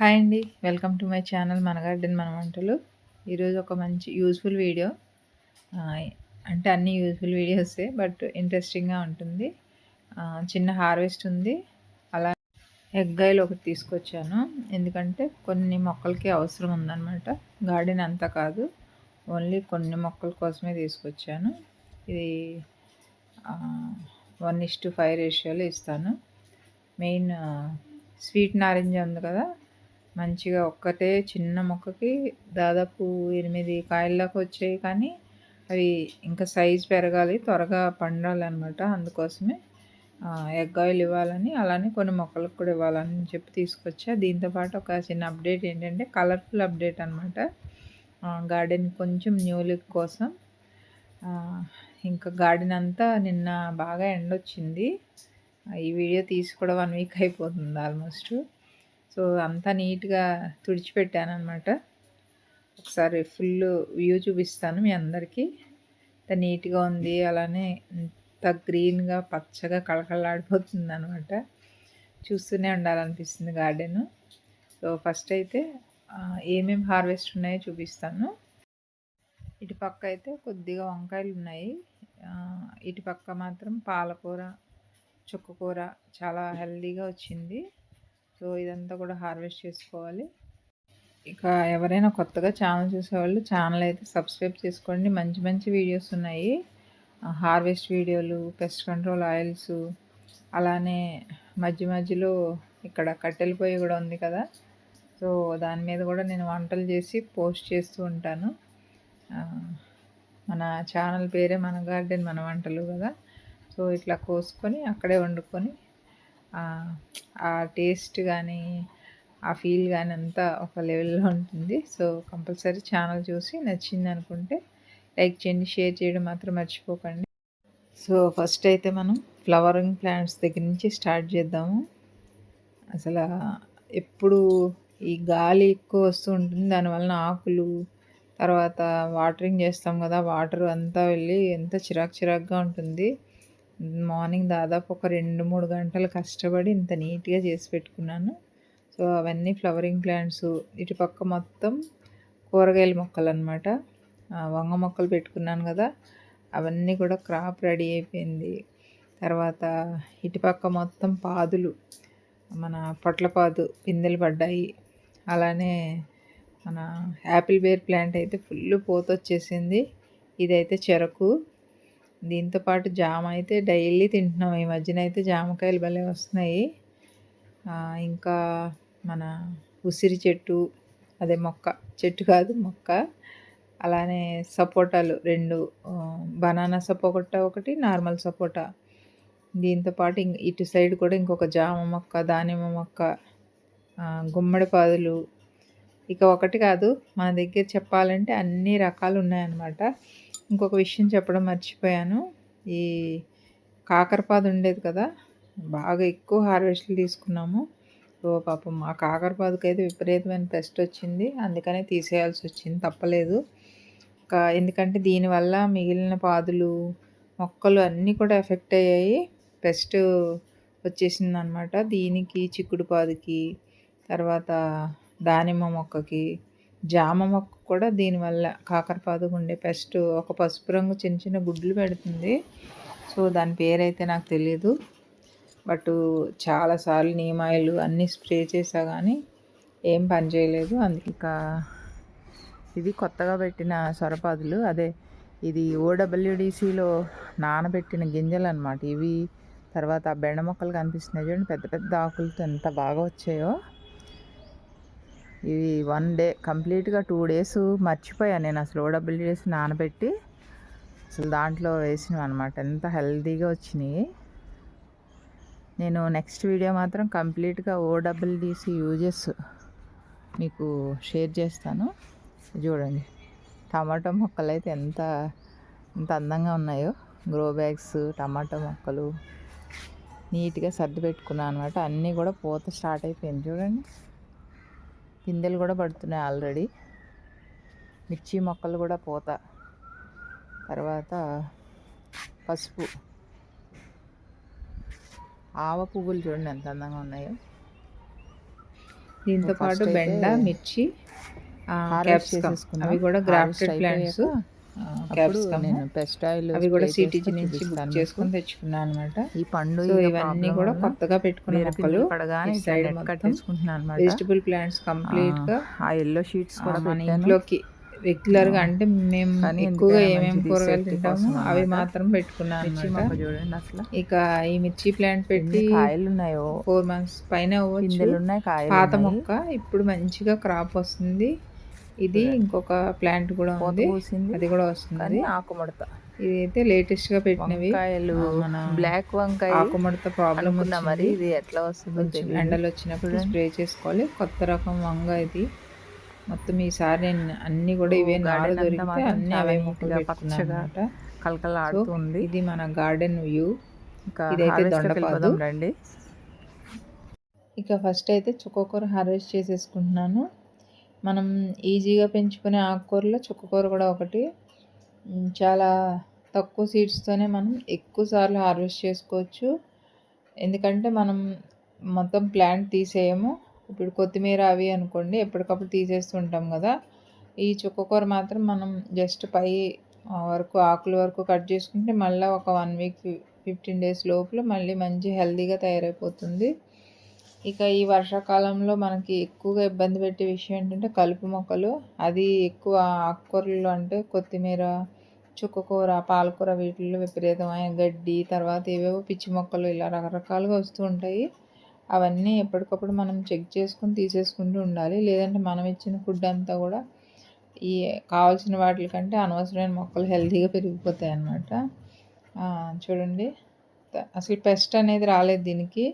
Hi అండి. Welcome to my channel మన garden మన వంటలు ఈరోజు ఒక మంచి యూస్ఫుల్ వీడియో. అంటే అన్ని యూస్ఫుల్ వీడియోసే బట్ ఇంట్రెస్టింగ్గా ఉంటుంది. చిన్న హార్వెస్ట్ ఉంది. అలా ఎగ్గాయలు ఒకటి తీసుకొచ్చాను. ఎందుకంటే కొన్ని మొక్కలకి అవసరం ఉందన్నమాట. గార్డెన్ అంతా కాదు. ఓన్లీ కొన్ని మొక్కల కోసమే తీసుకొచ్చాను. ఇది వన్ ఇస్ టు ఫైవ్ రేషియోలో ఇస్తాను. మెయిన్ స్వీట్ నారింజ ఉంది కదా మంచిగా ఒక్కటే చిన్న మొక్కకి దాదాపు ఎనిమిది కాయల్లోకి వచ్చాయి కానీ అవి ఇంకా సైజ్ పెరగాలి త్వరగా పండాలి అనమాట అందుకోసమే ఎగ్ ఆయిల్ ఇవ్వాలని అలానే కొన్ని మొక్కలకు కూడా ఇవ్వాలని చెప్పి తీసుకొచ్చా. దీంతోపాటు ఒక చిన్న అప్డేట్ ఏంటంటే కలర్ఫుల్ అప్డేట్ అనమాట గార్డెన్ కొంచెం న్యూ లుక్ కోసం ఇంకా గార్డెన్ అంతా నిన్న బాగా ఎండొచ్చింది. ఈ వీడియో తీసి కూడా వన్ వీక్ అయిపోతుంది ఆల్మోస్ట్. సో అంతా నీట్గా తుడిచిపెట్టాను అనమాట ఒకసారి ఫుల్ వ్యూ చూపిస్తాను మీ అందరికీ. ఎంత నీట్గా ఉంది అలానే ఎంత గ్రీన్గా పచ్చగా కళకళలాడిపోతుంది అనమాట చూస్తూనే ఉండాలనిపిస్తుంది గార్డెను. సో ఫస్ట్ అయితే ఏమేమి హార్వెస్ట్ ఉన్నాయో చూపిస్తాను. ఇటు పక్క అయితే కొద్దిగా వంకాయలు ఉన్నాయి. ఇటు పక్క మాత్రం పాలకూర చుక్కకూర చాలా హెల్దీగా వచ్చింది. సో ఇదంతా కూడా హార్వెస్ట్ చేసుకోవాలి. ఇక ఎవరైనా కొత్తగా ఛానల్ చూసేవాళ్ళు ఛానల్ అయితే సబ్స్క్రైబ్ చేసుకోండి. మంచి మంచి వీడియోస్ ఉన్నాయి. హార్వెస్ట్ వీడియోలు పెస్ట్ కంట్రోల్ ఆయిల్స్ అలానే మధ్య మధ్యలో ఇక్కడ కట్టెల పొయ్యి కూడా ఉంది కదా. సో దాని మీద కూడా నేను వంటలు చేసి పోస్ట్ చేస్తూ ఉంటాను. మన ఛానల్ పేరే మన గార్డెన్ మన వంటలు కదా. సో ఇట్లా కోసుకొని అక్కడే వండుకొని ఆ టేస్ట్ కానీ ఆ ఫీల్ కానీ అంతా ఒక లెవెల్లో ఉంటుంది. సో కంపల్సరీ ఛానల్ చూసి నచ్చింది అనుకుంటే లైక్ చేయండి షేర్ చేయడం మాత్రం మర్చిపోకండి. సో ఫస్ట్ అయితే మనం ఫ్లవరింగ్ ప్లాంట్స్ దగ్గర నుంచి స్టార్ట్ చేద్దాము. అసలు ఎప్పుడు ఈ గాలి ఎక్కువ వస్తూ ఉంటుంది. దానివలన ఆకులు తర్వాత వాటరింగ్ చేస్తాం కదా వాటర్ అంతా వెళ్ళి ఎంత చిరాకు చిరాకుగా ఉంటుంది. మార్నింగ్ దాదాపు ఒక రెండు మూడు గంటలు కష్టపడి ఇంత నీట్గా చేసి పెట్టుకున్నాను. సో అవన్నీ ఫ్లవరింగ్ ప్లాంట్స్ ఇటు పక్క మొత్తం కూరగాయల మొక్కలు అనమాట వంగ మొక్కలు పెట్టుకున్నాను కదా అవన్నీ కూడా క్రాప్ రెడీ అయిపోయింది. తర్వాత ఇటుపక్క మొత్తం పాదులు మన పొట్లపాదు పిందెలు పడ్డాయి. అలానే మన యాపిల్ బేర్ ప్లాంట్ అయితే ఫుల్ పోతొచ్చేసింది. ఇదైతే చెరకు. దీంతో పాటు జామ అయితే డైలీ తింటున్నాం. ఈ మధ్యన అయితే జామకాయలు భలే వస్తున్నాయి. ఇంకా మన ఉసిరి చెట్టు అదే మొక్క చెట్టు కాదు మొక్క అలానే సపోటాలు రెండు బనానా సపోటా ఒకటి నార్మల్ సపోటా. దీంతో పాటు ఇటు సైడ్ కూడా ఇంకొక జామ మొక్క దానిమ్మ మొక్క గుమ్మడి పాదులు. ఇక ఒకటి కాదు మన దగ్గర చెప్పాలంటే అన్ని రకాలు ఉన్నాయన్నమాట. ఇంకొక విషయం చెప్పడం మర్చిపోయాను. ఈ కాకరపాదు ఉండేది కదా బాగా ఎక్కువ హార్వెస్ట్లు తీసుకున్నాము. సో పాపం ఆ కాకరపాదుకి అయితే విపరీతమైన పెస్ట్ వచ్చింది. అందుకనే తీసేయాల్సి వచ్చింది తప్పలేదు. ఎందుకంటే దీనివల్ల మిగిలిన పాదులు మొక్కలు అన్నీ కూడా ఎఫెక్ట్ అయ్యాయి. పెస్ట్ వచ్చేసింది అనమాట దీనికి చిక్కుడు పాదుకి తర్వాత దానిమ్మ మొక్కకి జామ మొక్క కూడా దీనివల్ల కాకరపాదు ఉండే పెస్ట్ ఒక పసుపు రంగు చిన్న చిన్న గుడ్లు పెడుతుంది. సో దాని పేరైతే నాకు తెలియదు బట్ చాలాసార్లు నీమాయిలు అన్నీ స్ప్రే చేసా కానీ ఏం పని చేయలేదు. అందుకే ఇది కొత్తగా పెట్టిన సొరపాదులు. అదే ఇది ఓడబ్ల్యూడిసిలో నానబెట్టిన గింజలు అనమాట ఇవి తర్వాత బెండ మొక్కలు కనిపిస్తున్నాయి చూడండి పెద్ద పెద్ద ఆకులతో ఎంత బాగా వచ్చాయో. ఇవి వన్ డే కంప్లీట్గా టూ డేస్ మర్చిపోయాను నేను అసలు ఓడబ్ల్యూడీస్ నానబెట్టి. అసలు దాంట్లో వేసినవి అనమాట ఎంత హెల్తీగా వచ్చినాయి. నేను నెక్స్ట్ వీడియో మాత్రం కంప్లీట్గా ఓడబ్ల్యూడిసి యూజెస్ మీకు షేర్ చేస్తాను. చూడండి. టమాటో మొక్కలు అయితే ఎంత ఎంత అందంగా ఉన్నాయో. గ్రో బ్యాగ్స్ టమాటో మొక్కలు. నీట్గా సర్ది పెట్టుకున్నాను అనమాట అన్నీ కూడా పూత స్టార్ట్ అయిపోయింది. చూడండి. పిందెలు కూడా పడుతున్నాయి ఆల్రెడీ. మిర్చి మొక్కలు కూడా పోత. తర్వాత పసుపు. ఆవ పువ్వులు చూడండి ఎంత అందంగా ఉన్నాయో. దీంతో పాటు బెండ మిర్చి. అవి కూడా గ్రాఫ్టెడ్ ప్లాంట్స్. అప్పుడు నేను పెస్ట్ ఆయిల్ అవి కూడా సిటీజీ నుంచి బుక్ చేసుకొని. తెచ్చుకున్నాను అనమాట ఈ పండు ఇవన్నీ కూడా కొత్తగా పెట్టుకున్న వేరే మొక్కలు. సైడ్ కట్టేసుకుంటున్నాను అనమాట వెజిటబుల్ ప్లాంట్స్ కంప్లీట్గా ఆ ఎల్లో షీట్స్ కూడా మన ఇంట్లోకి రెగ్యులర్గా అంటే మేము ఎక్కువగా ఏమేమి కూరగాయలు తింటామో అవి. మాత్రం పెట్టుకున్నాను చూడండి అసలు. ఇక ఈ మిర్చి ప్లాంట్ పెట్టి కాయలు ఉన్నాయో. ఫోర్ మంత్స్ పైన పాత. మొక్క ఇప్పుడు మంచిగా క్రాప్ వస్తుంది. ఇది ఇంకొక ప్లాంట్ కూడా ఉంది. అది కూడా వస్తుంది. ఆకుముడత. ఇది అయితే లేటెస్ట్గా పెట్టినవి. బ్లాక్ వంకాయ ఆకుముడత ప్రాబ్లం అనుకున్నా మరి ఇది ఎట్లా వస్తుందో ఎండలు వచ్చినప్పుడు. స్ప్రే చేసుకోవాలి. కొత్త రకం వంగ ఇది. మొత్తం ఈసారి నేను అన్ని కూడా ఇవే అంతా దొరికితే అన్ని అవే మొక్కలు పచ్చగా కలకలాడుతుంది. ఇది మన గార్డెన్ వ్యూ ఇంకా ఇదైతే దొండపాదు. రండి. ఇక ఫస్ట్ అయితే చుక్కకూర హార్వెస్ట్ చేసేసుకుంటున్నాను. మనం ఈజీగా పెంచుకునే ఆకుకూరలో చుక్కకూర కూడా ఒకటి. చాలా తక్కువ సీడ్స్తోనే మనం ఎక్కువ సార్లు హార్వెస్ట్ చేసుకోవచ్చు. ఎందుకంటే మనం మొత్తం ప్లాంట్ తీసేయము. ఇప్పుడు కొత్తిమీర అవి అనుకోండి ఎప్పటికప్పుడు తీసేస్తుంటాం కదా. ఈ చుక్కకూర మాత్రం మనం జస్ట్ పై వరకు ఆకుల వరకు కట్ చేసుకుంటే మళ్ళీ ఒక వన్ వీక్ ఫిఫ్టీన్ డేస్ లోపల మళ్ళీ మంచి హెల్తీగా తయారైపోతుంది. ఇక ఈ వర్షాకాలంలో మనకి ఎక్కువగా ఇబ్బంది పెట్టే విషయం ఏంటంటే కలుపు మొక్కలు. అది ఎక్కువ ఆకుకూరలు అంటే కొత్తిమీర చుక్కకూర పాలకూర వీటిల్లో విపరీతమైన గడ్డి తర్వాత ఏవేవో పిచ్చి మొక్కలు ఇలా రకరకాలుగా వస్తూ ఉంటాయి. అవన్నీ ఎప్పటికప్పుడు మనం చెక్ చేసుకుని తీసేసుకుంటూ ఉండాలి. లేదంటే మనం ఇచ్చిన ఫుడ్ అంతా కూడా ఈ కావాల్సిన వాటి కంటే అనవసరమైన మొక్కలు హెల్తీగా పెరిగిపోతాయి అన్నమాట. చూడండి. అసలు పెస్ట్ అనేది రాలేదు దీనికి.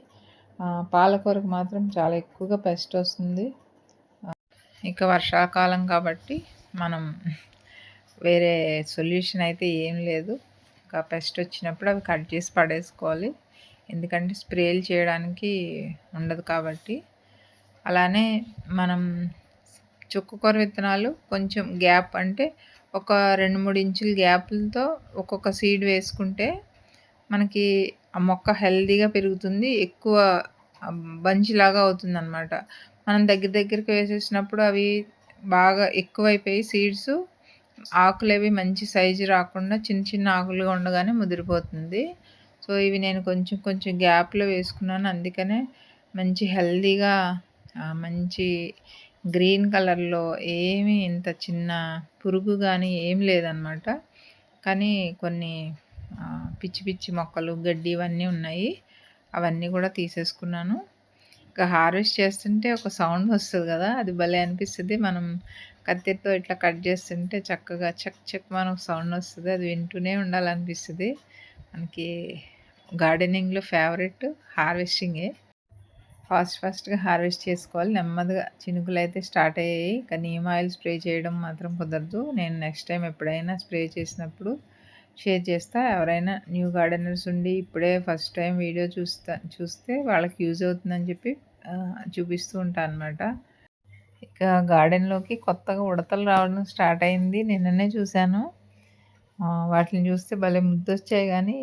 పాలకూరకు మాత్రం చాలా ఎక్కువగా పెస్ట్ వస్తుంది. ఇక వర్షాకాలం కాబట్టి మనం వేరే సొల్యూషన్ అయితే ఏం లేదు. ఇంకా పెస్ట్ వచ్చినప్పుడు అవి కట్ చేసి పడేసుకోవాలి. ఎందుకంటే స్ప్రేలు చేయడానికి ఉండదు కాబట్టి. అలానే మనం చుక్కకూర విత్తనాలు కొంచెం గ్యాప్ అంటే ఒక రెండు మూడు ఇంచుల గ్యాపులతో ఒక్కొక్క సీడ్ వేసుకుంటే మనకి ఆ మొక్క హెల్దీగా పెరుగుతుంది ఎక్కువ బంచ్ లాగా అవుతుంది అనమాట మనం దగ్గర దగ్గరికి వేసేసినప్పుడు అవి బాగా ఎక్కువైపోయి సీడ్స్ ఆకులు అవి మంచి సైజు రాకుండా చిన్న చిన్న ఆకులుగా ఉండగానే ముదిరిపోతుంది. సో ఇవి నేను కొంచెం కొంచెం గ్యాప్లో వేసుకున్నాను. అందుకనే మంచి హెల్తీగా మంచి గ్రీన్ కలర్లో ఏమీ ఇంత చిన్న పురుగు కానీ ఏం లేదనమాట కానీ కొన్ని పిచ్చి పిచ్చి మొక్కలు గడ్డి ఇవన్నీ ఉన్నాయి. అవన్నీ కూడా తీసేసుకున్నాను. ఇంకా హార్వెస్ట్ చేస్తుంటే ఒక సౌండ్ వస్తుంది కదా అది భలే అనిపిస్తుంది. మనం కత్తితో ఇట్లా కట్ చేస్తుంటే చక్కగా చక్ చక్ మన సౌండ్ వస్తుంది. అది వింటూనే ఉండాలనిపిస్తుంది. మనకి గార్డెనింగ్లో ఫేవరెట్ హార్వెస్టింగే. ఫాస్ట్ ఫాస్ట్గా హార్వెస్ట్ చేసుకోవాలి. నెమ్మదిగా చినుకులు అయితే స్టార్ట్ అయ్యాయి. కానీ నీమ్ ఆయిల్ స్ప్రే చేయడం మాత్రం కుదరదు. నేను నెక్స్ట్ టైం ఎప్పుడైనా స్ప్రే చేసినప్పుడు షేర్ చేస్తా. ఎవరైనా న్యూ గార్డెనర్స్ ఉండి ఇప్పుడే ఫస్ట్ టైం వీడియో చూస్తా చూస్తే వాళ్ళకి యూజ్ అవుతుందని చెప్పి చూపిస్తూ ఉంటాను అనమాట ఇక గార్డెన్లోకి కొత్తగా ఉడతలు రావడం స్టార్ట్ అయింది. నిన్ననే చూశాను. వాటిని చూస్తే భలే ముద్దొచ్చాయి కానీ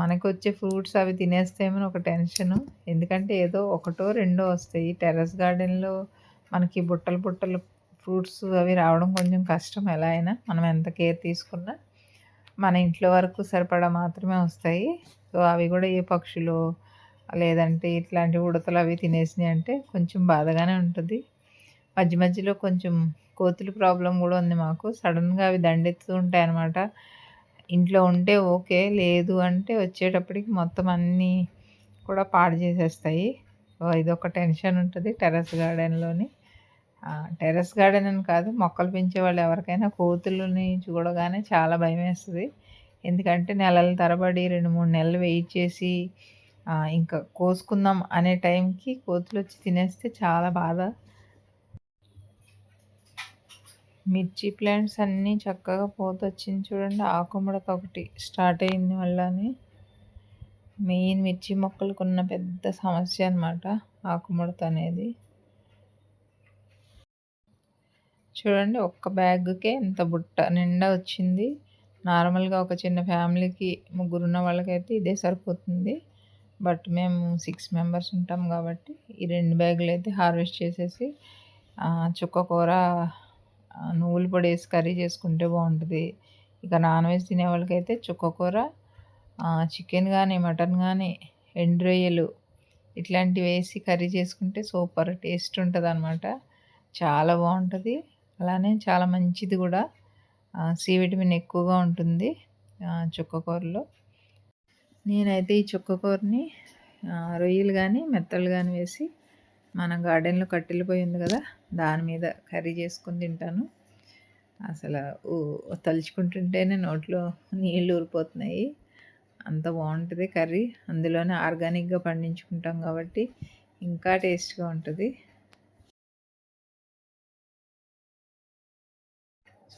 మనకు వచ్చే ఫ్రూట్స్ అవి తినేస్తాయమని ఒక టెన్షను. ఎందుకంటే ఏదో ఒకటో రెండో వస్తాయి. టెర్రస్ గార్డెన్లో మనకి బుట్టలు బుట్టలు ఫ్రూట్స్ అవి రావడం కొంచెం కష్టం. ఎలా అయినా మనం ఎంత కేర్ తీసుకున్నా మన ఇంట్లో వరకు సరిపడా మాత్రమే వస్తాయి. సో అవి కూడా ఏ పక్షులు లేదంటే ఇట్లాంటి ఉడతలు అవి తినేసినాయి అంటే కొంచెం బాధగానే ఉంటుంది. మధ్య మధ్యలో కొంచెం కోతులు ప్రాబ్లం కూడా ఉంది మాకు. సడన్గా అవి దండెత్తుతూ ఉంటాయి అన్నమాట. ఇంట్లో ఉంటే ఓకే లేదు అంటే వచ్చేటప్పటికి మొత్తం అన్నీ కూడా పాడు చేసేస్తాయి. సో ఇదొక టెన్షన్ ఉంటుంది టెర్రస్ గార్డెన్లోని. టెర్రస్ గార్డెన్ అని కాదు మొక్కలు పెంచే వాళ్ళు ఎవరికైనా కోతులని చూడగానే చాలా భయం వేస్తుంది. ఎందుకంటే నెలల తరబడి రెండు మూడు నెలలు వెయిట్ చేసి ఇంకా కోసుకుందాం అనే టైంకి కోతులు వచ్చి తినేస్తే చాలా బాధ. మిర్చి ప్లాంట్స్ అన్నీ చక్కగా పోత వచ్చింది చూడండి ఆకుముడత ఒకటి స్టార్ట్ అయింది వల్లనే మెయిన్ మిర్చి మొక్కలకు ఉన్న పెద్ద సమస్య అనమాట ఆకుముడత అనేది. చూడండి ఒక్క బ్యాగ్కే ఎంత బుట్ట నిండా వచ్చింది. నార్మల్గా ఒక చిన్న ఫ్యామిలీకి ముగ్గురు ఉన్న వాళ్ళకైతే ఇదే సరిపోతుంది. బట్ మేము సిక్స్ మెంబర్స్ ఉంటాం కాబట్టి ఈ రెండు బ్యాగులు అయితే హార్వెస్ట్ చేసేసి చుక్క కూర నువ్వుల పొడి వేసి కర్రీ చేసుకుంటే బాగుంటుంది. ఇక నాన్ వెజ్ తినే వాళ్ళకైతే చుక్క కూర చికెన్ కానీ మటన్ కానీ ఎండు రొయ్యలు ఇట్లాంటివి వేసి కర్రీ చేసుకుంటే సూపర్ టేస్ట్ ఉంటుంది అనమాట చాలా బాగుంటుంది. అలానే చాలా మంచిది కూడా. సి విటమిన్ ఎక్కువగా ఉంటుంది చుక్కకూరలో నేనైతే ఈ చుక్కకూరని రొయ్యలు కానీ మెత్తలు కానీ వేసి మన గార్డెన్లో కట్టెలు పోయి ఉంది కదా దాని మీద కర్రీ చేసుకుని తింటాను. అసలు తలుచుకుంటుంటేనే నోట్లో నీళ్ళు ఊరిపోతున్నాయి. అంత బాగుంటుంది కర్రీ. అందులోనే ఆర్గానిక్గా పండించుకుంటాం కాబట్టి ఇంకా టేస్ట్గా ఉంటుంది.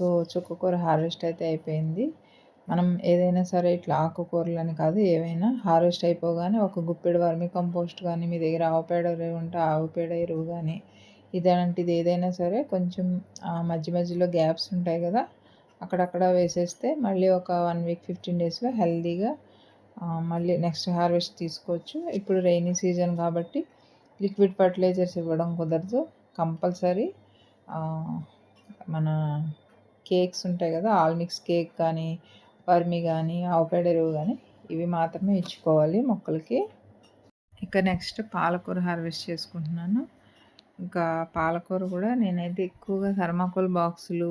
సో చుక్కకూర హార్వెస్ట్ అయితే అయిపోయింది. మనం ఏదైనా సరే ఇట్లా ఆకుకూరలని కాదు ఏవైనా హార్వెస్ట్ అయిపోగానే ఒక గుప్పెడు వర్మి కంపోస్ట్ కానీ మీ దగ్గర ఆవు పేడ ఉంటే ఆవు పేడ ఎరువు కానీ ఇలాంటిది ఏదైనా సరే కొంచెం మధ్య మధ్యలో గ్యాప్స్ ఉంటాయి కదా అక్కడక్కడ వేసేస్తే మళ్ళీ ఒక వన్ వీక్ ఫిఫ్టీన్ డేస్లో హెల్దీగా మళ్ళీ నెక్స్ట్ హార్వెస్ట్ తీసుకోవచ్చు. ఇప్పుడు రైనీ సీజన్ కాబట్టి లిక్విడ్ ఫర్టిలైజర్స్ ఇవ్వడం కుదరదు కంపల్సరీ. మన కేక్స్ ఉంటాయి కదా ఆల్ మిక్స్ కేక్ కానీ వర్మి కానీ ఆవుపేడ ఎరువు కానీ ఇవి మాత్రమే ఇచ్చుకోవాలి మొక్కలకి. ఇక నెక్స్ట్ పాలకూర హార్వెస్ట్ చేసుకుంటున్నాను. ఇంకా పాలకూర కూడా నేనైతే ఎక్కువగా థర్మాకోల్ బాక్సులు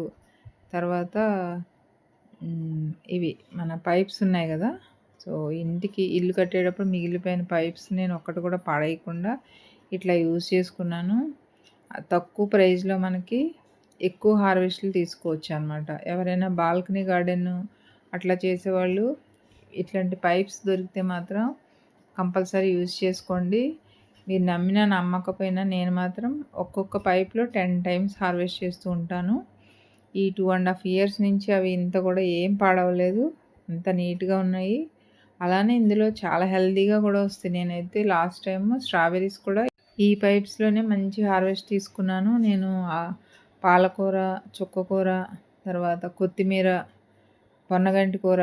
తర్వాత ఇవి మన పైప్స్ ఉన్నాయి కదా సో ఇంటికి ఇల్లు కట్టేటప్పుడు మిగిలిపోయిన పైప్స్ నేను ఒక్కటి కూడా పడేయకుండా ఇట్లా యూజ్ చేసుకున్నాను. తక్కువ ప్రైస్లో మనకి ఎక్కువ హార్వెస్ట్లు తీసుకోవచ్చు అనమాట ఎవరైనా బాల్కనీ గార్డెన్ అట్లా చేసేవాళ్ళు ఇట్లాంటి పైప్స్ దొరికితే మాత్రం కంపల్సరీ యూజ్ చేసుకోండి. మీరు నమ్మినా నమ్మకపోయినా నేను మాత్రం ఒక్కొక్క పైప్లో టెన్ టైమ్స్ హార్వెస్ట్ చేస్తూ ఉంటాను. ఈ టూ అండ్ హాఫ్ ఇయర్స్ నుంచి అవి ఇంత కూడా ఏం పాడవలేదు. అంత నీట్గా ఉన్నాయి. అలానే ఇందులో చాలా హెల్తీగా కూడా వస్తాయి. నేనైతే లాస్ట్ టైం స్ట్రాబెర్రీస్ కూడా ఈ పైప్స్లోనే మంచి హార్వెస్ట్ తీసుకున్నాను. నేను పాలకూర చుక్కకూర తర్వాత కొత్తిమీర పొన్నగంటి కూర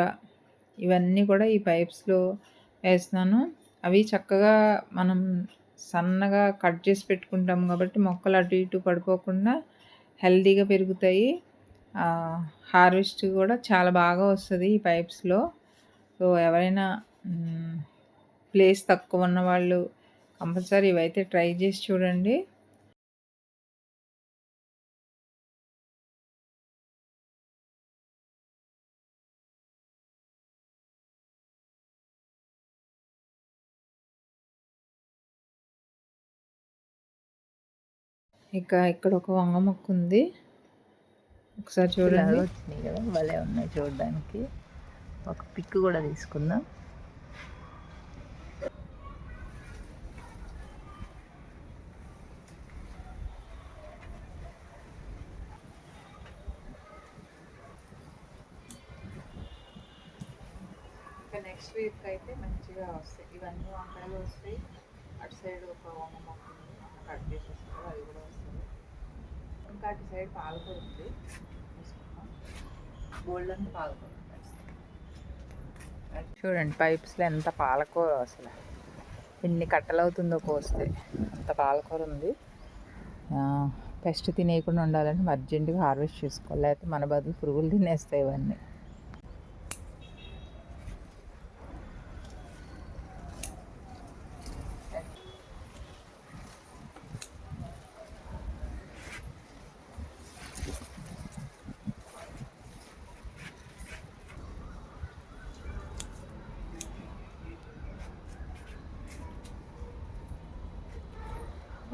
ఇవన్నీ కూడా ఈ పైప్స్లో వేస్తున్నాను. అవి చక్కగా మనం సన్నగా కట్ చేసి పెట్టుకుంటాం కాబట్టి మొక్కలు అటు ఇటు పడిపోకుండా హెల్దీగా పెరుగుతాయి. హార్వెస్ట్ కూడా చాలా బాగా వస్తుంది ఈ పైప్స్లో. సో ఎవరైనా ప్లేస్ తక్కువ ఉన్న వాళ్ళు కంపల్సరీ ఇవైతే ట్రై చేసి చూడండి. ఇక ఇక్కడ ఒక వంగ మొక్క ఉంది. ఒకసారి చూడండి. వచ్చినాయి కదా భలే ఉన్నాయి చూడడానికి. ఒక పిక్ కూడా తీసుకుందాం. ఇంకా నెక్స్ట్ వీక్ అయితే మంచిగా వస్తాయి. ఇవన్నీ వంకాయలు వస్తాయి. అటు సైడ్ ఒక వంగ మొక్క కట్ చేసేస్తారు అది కూడా ఇంకా అటు సైడ్ పాలకూర ఉంది గోల్డెన్ పాలకూర చూడండి పైప్స్లో ఎంత పాలకూర అసలు. ఎన్ని కట్టలు అవుతుందో కోస్తే అంత పాలకూర ఉంది. పెస్ట్ తినేయకుండా ఉండాలంటే అర్జెంటుగా హార్వెస్ట్ చేసుకోవాలి. లేకపోతే మన బదులు పురుగులు తినేస్తాయి ఇవన్నీ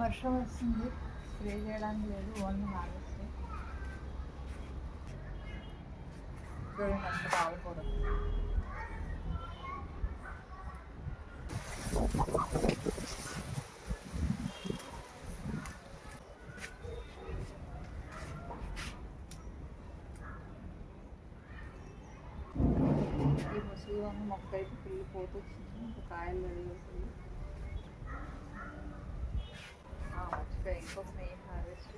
వర్షం వస్తుంది స్ప్రే చేయడానికి లేదు ఓన్లీ హార్వెస్ట్ చూడండి అంత పాలకూర ఈ ముసలి వంగ మొక్క అయితే ఫుల్ పోత కాయలు రెడీ అవుతాయి మర్చిపోయి ఇంకొక మెయిన్ హార్వెస్ట్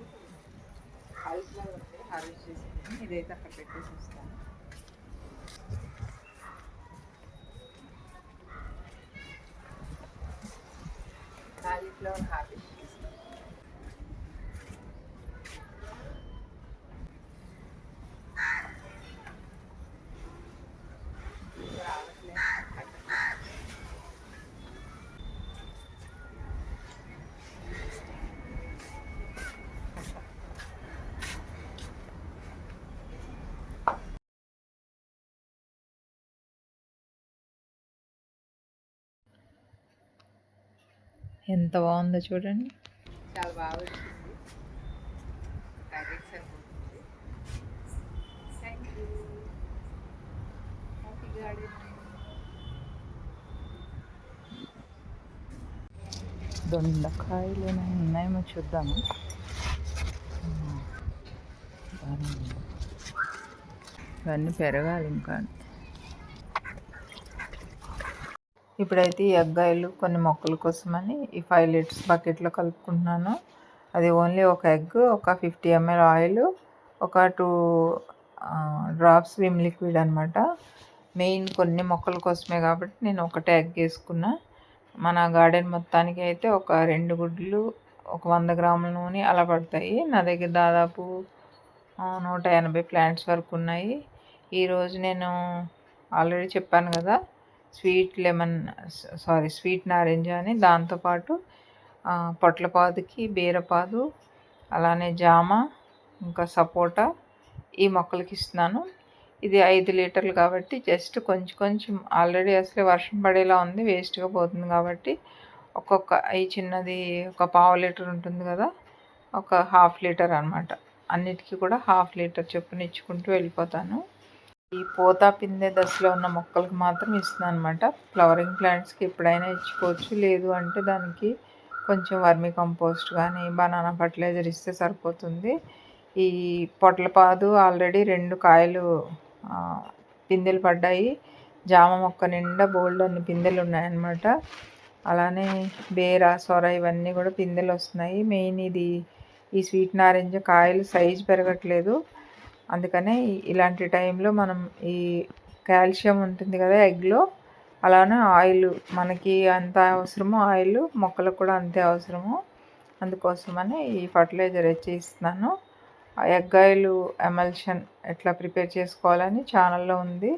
కాలీఫ్లవర్ ఉంది హార్వెస్ట్ చేసింది ఇదైతే అక్కడ పెట్టేసి వస్తాను కాలీఫ్లవర్ హార్వెస్ట్ చేస్తాం ఎంత బాగుందో చూడండి. చాలా బాగా వచ్చింది. కర్రీస్ అనుకుంటుంది థ్యాంక్ యూ హ్యాపీ గార్డెన్ దొండకాయలు ఏమైనా ఉన్నాయేమో చూద్దాము. ఉంది. ఇవన్నీ పెరగాలి ఇంకా. ఇప్పుడైతే ఈ ఎగ్గాయలు కొన్ని మొక్కల కోసమని ఈ ఫైవ్ లీటర్స్ బకెట్లో కలుపుకుంటున్నాను. అది ఓన్లీ ఒక ఎగ్ ఒక ఫిఫ్టీ ఎంఎల్ ఆయిల్ ఒక టూ డ్రాప్స్ విమ్ లిక్విడ్ అనమాట మెయిన్ కొన్ని మొక్కల కోసమే కాబట్టి నేను ఒకటే ఎగ్ వేసుకున్నా. మన గార్డెన్ మొత్తానికి అయితే ఒక రెండు గుడ్లు ఒక వంద గ్రాముల నూనె అలా పడతాయి. నా దగ్గర దాదాపు నూట ఎనభై ప్లాంట్స్ వరకు ఉన్నాయి. ఈరోజు నేను ఆల్రెడీ చెప్పాను కదా స్వీట్ లెమన్ సారీ స్వీట్ నారింజ అని దాంతోపాటు పొట్లపాదుకి బీరపాదు అలానే జామ ఇంకా సపోటా ఈ మొక్కలకి ఇస్తున్నాను. ఇది ఐదు లీటర్లు కాబట్టి జస్ట్ కొంచెం కొంచెం ఆల్రెడీ అసలే వర్షం పడేలా ఉంది వేస్ట్గా పోతుంది కాబట్టి ఒక్కొక్క ఈ చిన్నది ఒక పావు లీటర్ ఉంటుంది కదా ఒక హాఫ్ లీటర్ అనమాట అన్నిటికీ కూడా హాఫ్ లీటర్ చొప్పున ఇచ్చుకుంటూ వెళ్ళిపోతాను. ఈ పూత పిందె దశలో ఉన్న మొక్కలకు మాత్రం ఇస్తుంది అనమాట ఫ్లవరింగ్ ప్లాంట్స్కి ఎప్పుడైనా ఇచ్చుకోవచ్చు. లేదు అంటే దానికి కొంచెం వర్మి కంపోస్ట్ కానీ బనానా ఫర్టిలైజర్ ఇస్తే సరిపోతుంది. ఈ పొట్లపాదు ఆల్రెడీ రెండు కాయలు పిందెలు పడ్డాయి. జామ మొక్క నిండా బోల్డ్ అన్ని పిందెలు ఉన్నాయన్నమాట. అలానే బేర సొర ఇవన్నీ కూడా పిందెలు వస్తున్నాయి. మెయిన్ ఇది ఈ స్వీట్ నారింజ కాయలు సైజ్ పెరగట్లేదు. అందుకనే ఇలాంటి టైంలో మనం ఈ కాల్షియం ఉంటుంది కదా ఎగ్లో అలానే ఆయిల్ మనకి అంత అవసరమో ఆయిల్ మొక్కలకు కూడా అంతే అవసరము అందుకోసమని ఈ ఫర్టిలైజర్ వచ్చి ఇస్తున్నాను ఆ ఎగ్ ఆయిల్ ఎమల్షన్ ఎట్లా ప్రిపేర్ చేసుకోవాలని ఛానల్లో ఉంది.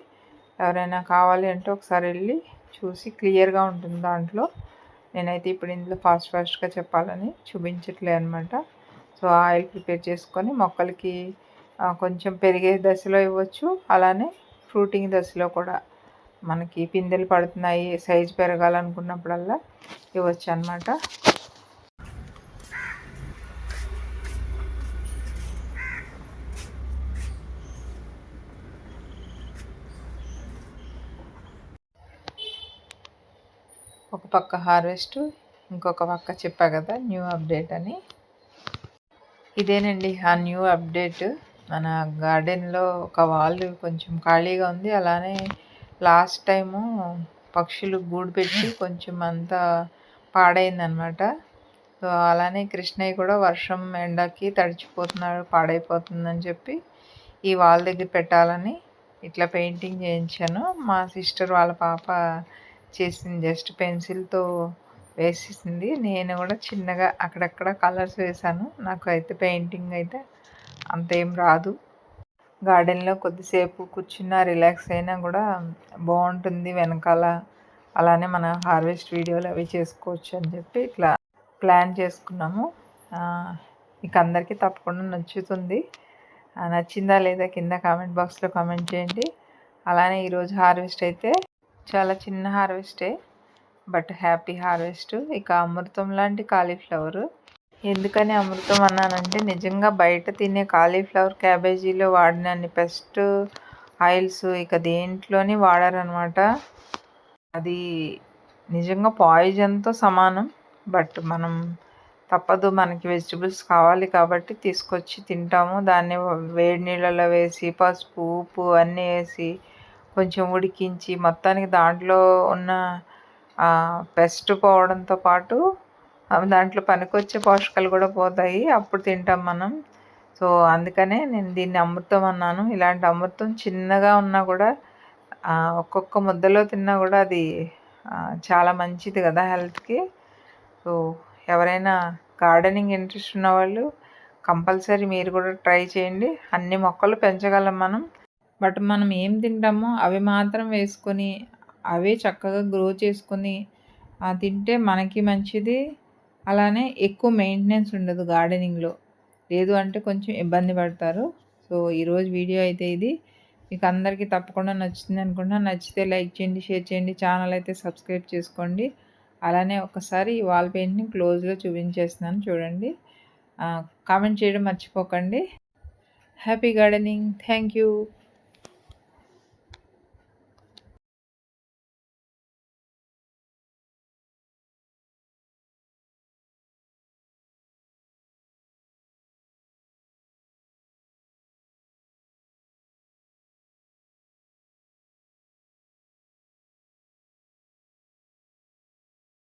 ఎవరైనా కావాలి అంటే ఒకసారి వెళ్ళి చూసి క్లియర్గా ఉంటుంది దాంట్లో. నేనైతే ఇప్పుడు ఇందులో ఫాస్ట్ ఫాస్ట్గా చెప్పాలని చూపించట్లే అనమాట సో ఆయిల్ ప్రిపేర్ చేసుకొని మొక్కలకి కొంచెం పెరిగే దశలో ఇవ్వచ్చు. అలానే ఫ్రూటింగ్ దశలో కూడా మనకి పిందెలు పడుతున్నాయి సైజ్ పెరగాలనుకున్నప్పుడల్లా ఇవ్వచ్చు అనమాట ఒక పక్క హార్వెస్ట్ ఇంకొక పక్క చెప్పా కదా న్యూ అప్డేట్ అని. ఇదేనండి ఆ న్యూ అప్డేట్. మన గార్డెన్లో ఒక వాల్ కొంచెం ఖాళీగా ఉంది. అలానే లాస్ట్ టైము పక్షులు గూడు పెట్టి కొంచెం అంతా పాడైందనమాట. సో అలానే కృష్ణయ్య కూడా వర్షం ఎండకి తడిచిపోతున్నాడు పాడైపోతుందని చెప్పి ఈ వాల్ దగ్గర పెట్టాలని ఇట్లా పెయింటింగ్ చేయించాను. మా సిస్టర్ వాళ్ళ పాప చేసింది జస్ట్ పెన్సిల్తో వేసేసింది. నేను కూడా చిన్నగా అక్కడక్కడ కలర్స్ వేశాను నాకు అయితే పెయింటింగ్ అయితే అంతేం రాదు. గార్డెన్లో కొద్దిసేపు కూర్చున్నా రిలాక్స్ అయినా కూడా బాగుంటుంది వెనకాల. అలానే మన హార్వెస్ట్ వీడియోలు అవి చేసుకోవచ్చు అని చెప్పి ఇట్లా ప్లాన్ చేసుకున్నాము. మీకు అందరికీ తప్పకుండా నచ్చుతుంది. నచ్చిందా లేదా కింద కామెంట్ బాక్స్లో కామెంట్ చేయండి. అలానే ఈరోజు హార్వెస్ట్ అయితే చాలా చిన్న హార్వెస్టే బట్ హ్యాపీ హార్వెస్ట్. ఇక అమృతం లాంటి కాలీఫ్లవరు. ఎందుకని అమృతం అన్నానంటే నిజంగా బయట తినే కాలీఫ్లవర్ క్యాబేజీలో వాడినన్ని పెస్ట్ ఆయిల్స్ ఇక దేంట్లోని వాడారనమాట అది నిజంగా పాయిజన్తో సమానం. బట్ మనం తప్పదు మనకి వెజిటబుల్స్ కావాలి కాబట్టి తీసుకొచ్చి తింటాము. దాన్ని వేడి నీళ్ళలో వేసి పసుపు ఉప్పు అన్నీ వేసి కొంచెం ఉడికించి మొత్తానికి దాంట్లో ఉన్న పెస్ట్ పోవడంతో పాటు దాంట్లో పనికొచ్చే పోషకాలు కూడా పోతాయి. అప్పుడు తింటాం మనం. సో అందుకనే నేను దీన్ని అమృతం అన్నాను. ఇలాంటి అమృతం చిన్నగా ఉన్నా కూడా ఒక్కొక్క ముద్దలో తిన్నా కూడా అది చాలా మంచిది కదా హెల్త్కి. సో ఎవరైనా గార్డెనింగ్ ఇంట్రెస్ట్ ఉన్నవాళ్ళు కంపల్సరీ మీరు కూడా ట్రై చేయండి. అన్ని మొక్కలు పెంచగలం మనం. బట్ మనం ఏం తింటామో అవి మాత్రం వేసుకొని అవే చక్కగా గ్రో చేసుకొని తింటే మనకి మంచిది. అలానే ఎక్కువ మెయింటెనెన్స్ ఉండదు గార్డెనింగ్లో లేదు అంటే కొంచెం ఇబ్బంది పడతారు. సో ఈరోజు వీడియో అయితే ఇది. మీకు అందరికీ తప్పకుండా నచ్చింది అనుకుంటున్నా. నచ్చితే లైక్ చేయండి షేర్ చేయండి ఛానల్ అయితే సబ్స్క్రైబ్ చేసుకోండి. అలానే ఒకసారి ఈ వాల్ పెయింట్ని క్లోజ్లో చూపించేస్తున్నాను చూడండి. కామెంట్ చేయడం మర్చిపోకండి. Happy gardening thank you